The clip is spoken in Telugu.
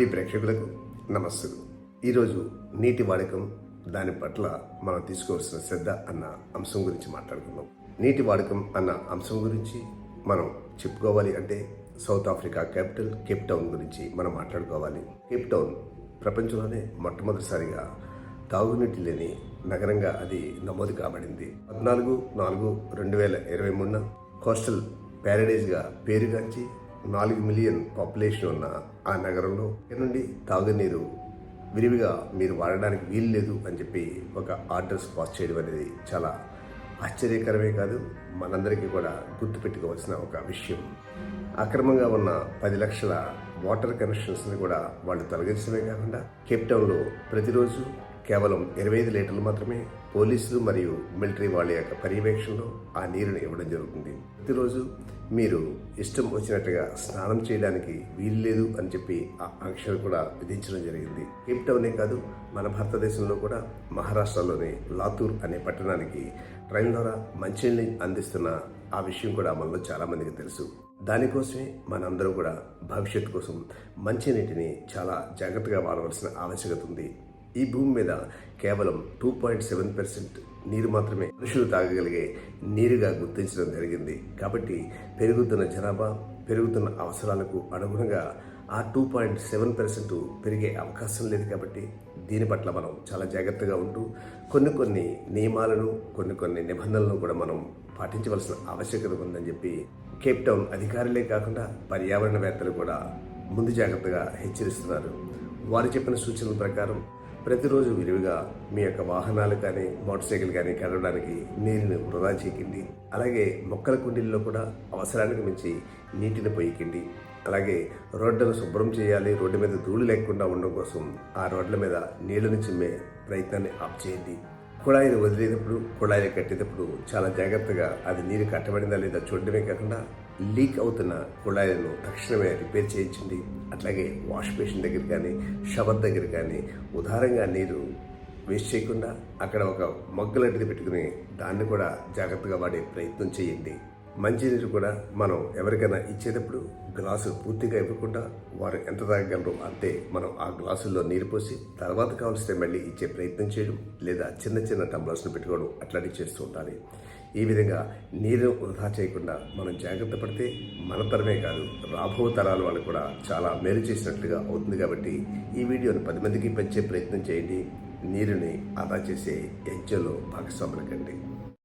ఈ ప్రేక్షకులకు నమస్సులు. ఈరోజు నీటి వాడకం దాని పట్ల మనం తీసుకోవాల్సిన శ్రద్ధ అన్న అంశం గురించి మాట్లాడుకుందాం. నీటి వాడకం అన్న అంశం గురించి మనం చెప్పుకోవాలి అంటే South Africa capital Cape Town గురించి మనం మాట్లాడుకోవాలి. కేప్ టౌన్ ప్రపంచంలోనే మొట్టమొదటిసారిగా తాగునీటి లేని నగరంగా అది నమోదు కాబడింది. పద్నాలుగు నాలుగు రెండు వేల ఇరవై మూడున కోస్టల్ ప్యారడైజ్గా పేరుగాంచి నాలుగు మిలియన్ పాపులేషన్ ఉన్న ఆ నగరంలో నుండి తాగునీరు విరివిగా మీరు వాడడానికి వీలు లేదు అని చెప్పి ఒక ఆర్డర్స్ పాస్ చేయడం అనేది చాలా ఆశ్చర్యకరమే కాదు మనందరికీ కూడా గుర్తుపెట్టుకోవాల్సిన ఒక విషయం. అక్రమంగా ఉన్న పది లక్షల వాటర్ కనెక్షన్స్ని కూడా వాళ్ళు తొలగించడమే కాకుండా కేప్టౌన్లో ప్రతిరోజు కేవలం ఇరవై ఐదు లీటర్లు మాత్రమే పోలీసులు మరియు మిలిటరీ వాళ్ళ యొక్క పర్యవేక్షణలో ఆ నీరుని ఇవ్వడం జరుగుతుంది. ప్రతిరోజు మీరు ఇష్టం వచ్చినట్టుగా స్నానం చేయడానికి వీలు లేదు అని చెప్పి ఆ ఆంక్షలు కూడా విధించడం జరిగింది. కేప్ టౌనే కాదు మన భారతదేశంలో కూడా మహారాష్ట్రలోని లాతూర్ అనే పట్టణానికి ట్రైన్ ద్వారా మంచినీళ్ళని అందిస్తున్న ఆ విషయం కూడా మనలో చాలామందికి తెలుసు. దానికోసమే మనందరూ కూడా భవిష్యత్తు కోసం మంచినీటిని చాలా జాగ్రత్తగా వాడవలసిన ఆవశ్యకత ఉంది. ఈ భూమి మీద కేవలం టూ పాయింట్ సెవెన్ పర్సెంట్ నీరు మాత్రమే మనుషులు తాగగలిగే నీరుగా గుర్తించడం జరిగింది. కాబట్టి పెరుగుతున్న జనాభా పెరుగుతున్న అవసరాలకు అనుగుణంగా ఆ టూ పాయింట్ సెవెన్ పర్సెంట్ పెరిగే అవకాశం లేదు కాబట్టి దీని పట్ల మనం చాలా జాగ్రత్తగా ఉంటూ కొన్ని కొన్ని నియమాలను కొన్ని కొన్ని నిబంధనలను కూడా మనం పాటించవలసిన ఆవశ్యకత ఉందని చెప్పి కేప్ టౌన్ అధికారులే కాకుండా పర్యావరణవేత్తలు కూడా ముందు జాగ్రత్తగా హెచ్చరిస్తున్నారు. వారు చెప్పిన సూచనల ప్రకారం ప్రతిరోజు విరివిగా మీ యొక్క వాహనాలు కానీ మోటార్ సైకిల్ కానీ కడవడానికి నీరుని వృధా చేయకండి. అలాగే మొక్కల కుండీల్లో కూడా అవసరానికి మించి నీటిని పొయ్యకండి అలాగే రోడ్లను శుభ్రం చేయాలి రోడ్డు మీద ధూళి లేకుండా ఉండడం కోసం ఆ రోడ్ల మీద నీళ్ళను చిమ్మే ప్రయత్నాన్ని ఆఫ్ చేయండి. కుళాయిని వదిలేటప్పుడు కుళాయిని కట్టేటప్పుడు చాలా జాగ్రత్తగా అది నీరు కట్టబడిందా లేదా చూడడమే కాకుండా లీక్ అవుతున్న కుళాయిలను తక్షణమే రిపేర్ చేయించండి. అట్లాగే వాష్ బేసిన్ దగ్గర కానీ షవర్ దగ్గర కానీ ఉదారంగా నీరు వేస్ట్ చేయకుండా అక్కడ ఒక మగ్గు లాంటిది పెట్టుకుని దాన్ని కూడా జాగ్రత్తగా వాడే ప్రయత్నం చేయండి. మంచినీరు కూడా మనం ఎవరికైనా ఇచ్చేటప్పుడు గ్లాసు పూర్తిగా ఇవ్వకుండా వారు ఎంత తాగగలరో అంతే మనం ఆ గ్లాసుల్లో నీరు పోసి తర్వాత కావాల్సిన మళ్ళీ ఇచ్చే ప్రయత్నం చేయడం లేదా చిన్న చిన్న టంబ్లర్స్ను పెట్టుకోవడం అట్లాంటివి చేస్తూ ఉండాలి. ఈ విధంగా నీరు వృధా చేయకుండా మనం జాగ్రత్త పడితే మన తరమే కాదు రాబో తరాల వాళ్ళు కూడా చాలా మేలు చేసినట్లుగా అవుతుంది కాబట్టి ఈ వీడియోను పది మందికి పెంచే ప్రయత్నం చేయండి. నీరుని ఆదా చేసే యజ్ఞంలో భాగస్వాములకండి.